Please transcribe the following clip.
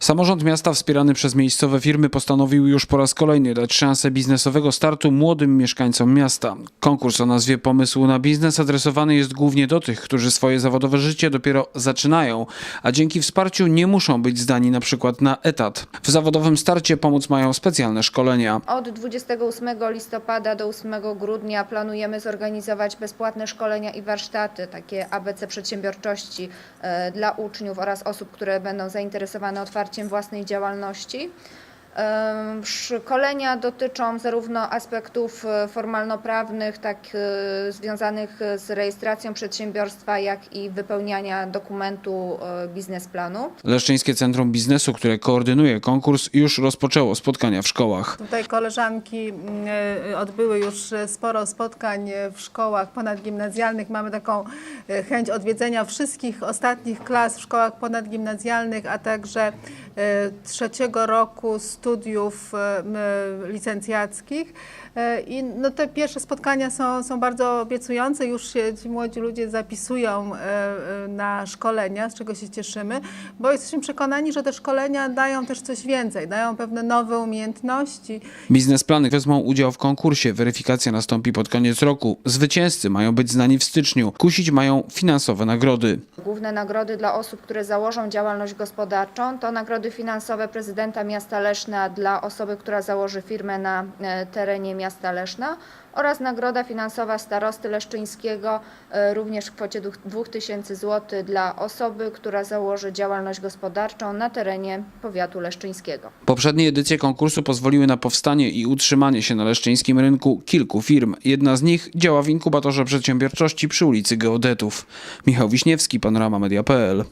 Samorząd miasta wspierany przez miejscowe firmy postanowił już po raz kolejny dać szansę biznesowego startu młodym mieszkańcom miasta. Konkurs o nazwie Pomysł na biznes adresowany jest głównie do tych, którzy swoje zawodowe życie dopiero zaczynają, a dzięki wsparciu nie muszą być zdani na przykład na etat. W zawodowym starcie pomóc mają specjalne szkolenia. Od 28 listopada do 8 grudnia planujemy zorganizować bezpłatne szkolenia i warsztaty, takie ABC przedsiębiorczości e, dla uczniów oraz osób, które będą zainteresowane otwarciem własnej działalności. Szkolenia dotyczą zarówno aspektów e, formalno-prawnych, tak e, związanych z rejestracją przedsiębiorstwa, jak i wypełniania dokumentu e, biznesplanu. Leszczyńskie Centrum Biznesu, które koordynuje konkurs, już rozpoczęło spotkania w szkołach. Tutaj koleżanki mm, odbyły już sporo spotkań w szkołach ponadgimnazjalnych. Mamy taką chęć odwiedzenia wszystkich ostatnich klas w szkołach ponadgimnazjalnych, a także trzeciego roku studiów e, licencjackich. E, I no, te pierwsze spotkania są, są bardzo obiecujące. Już się ci młodzi ludzie zapisują e, e, na szkolenia, z czego się cieszymy, bo jesteśmy przekonani, że te szkolenia dają też coś więcej, dają pewne nowe umiejętności. Biznesplany wezmą udział w konkursie. Weryfikacja nastąpi pod koniec roku. Zwycięzcy mają być znani w styczniu. Kusić mają finansowe nagrody. Główne nagrody dla osób, które założą działalność gospodarczą to nagrody finansowe prezydenta miasta Leszna dla osoby, która założy firmę na e, terenie miasta Leszna oraz nagroda finansowa starosty leszczyńskiego e, również w kwocie 2000 zł dla osoby, która założy działalność gospodarczą na terenie powiatu leszczyńskiego. Poprzednie edycje konkursu pozwoliły na powstanie i utrzymanie się na leszczyńskim rynku kilku firm. Jedna z nich działa w inkubatorze przedsiębiorczości przy ulicy Geodetów. Michał Wiśniewski, Panorama Media.pl